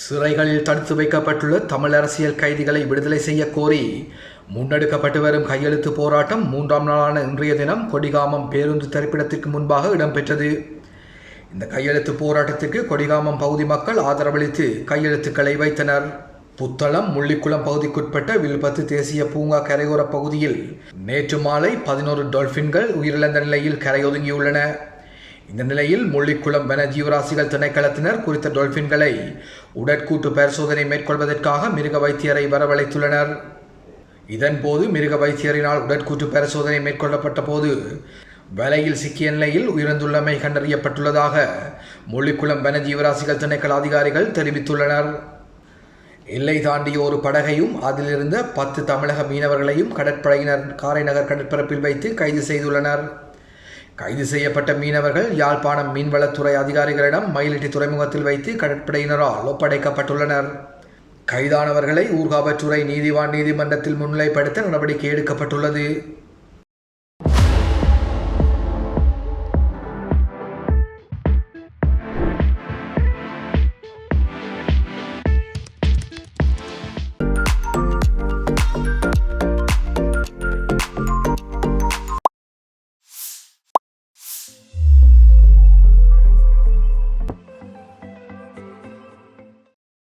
சிறைகளில் தடுத்து வைக்கப்பட்டுள்ள தமிழ் அரசியல் கைதிகளை விடுதலை செய்ய கோரி முன்னெடுக்கப்பட்டு வரும் கையெழுத்து போராட்டம் மூன்றாம் நாளான இன்றைய தினம் கொடிகாமம் பேருந்து திரைப்படத்திற்கு முன்பாக இடம்பெற்றது. இந்த கையெழுத்து போராட்டத்திற்கு கொடிகாமம் பகுதி மக்கள் ஆதரவளித்து கையெழுத்துக்களை வைத்தனர். புத்தளம் முள்ளிக்குளம் பகுதிக்குட்பட்ட வில்பத்து தேசிய பூங்கா கரையோர பகுதியில் நேற்று மாலை பதினோரு டொல்ஃபின்கள் உயிரிழந்த நிலையில் கரையொதுங்கியுள்ளன. இந்த நிலையில் முள்ளிக்குளம் வன ஜீவராசிகள் திணைக்களத்தினர் குறித்த டொல்பின்களை உடற்கூட்டு பரிசோதனை மேற்கொள்வதற்காக மிருக வைத்தியரை வரவழைத்துள்ளனர். இதன்போது மிருக வைத்தியரினால் உடற்கூட்டு பரிசோதனை மேற்கொள்ளப்பட்ட போது வலையில் சிக்கிய நிலையில் உயிர்ந்துள்ளமை கண்டறியப்பட்டுள்ளதாக முள்ளிக்குளம் வன ஜீவராசிகள் திணைக்கள அதிகாரிகள் தெரிவித்துள்ளனர். எல்லை தாண்டிய ஒரு படகையும் அதிலிருந்த பத்து தமிழக மீனவர்களையும் கடற்படையினர் காரைநகர் கடற்பரப்பில் வைத்து கைது செய்துள்ளனர். கைது செய்யப்பட்ட மீனவர்கள் யாழ்ப்பாணம் மீன்வளத்துறை அதிகாரிகளிடம் மயிலிட்டி துறைமுகத்தில் வைத்து கடற்படையினரால் ஒப்படைக்கப்பட்டுள்ளனர். கைதானவர்களை ஊர்காவற்றுறை நீதிவான் நீதிமன்றத்தில் முன்னிலைப்படுத்த நடவடிக்கை எடுக்கப்பட்டுள்ளது.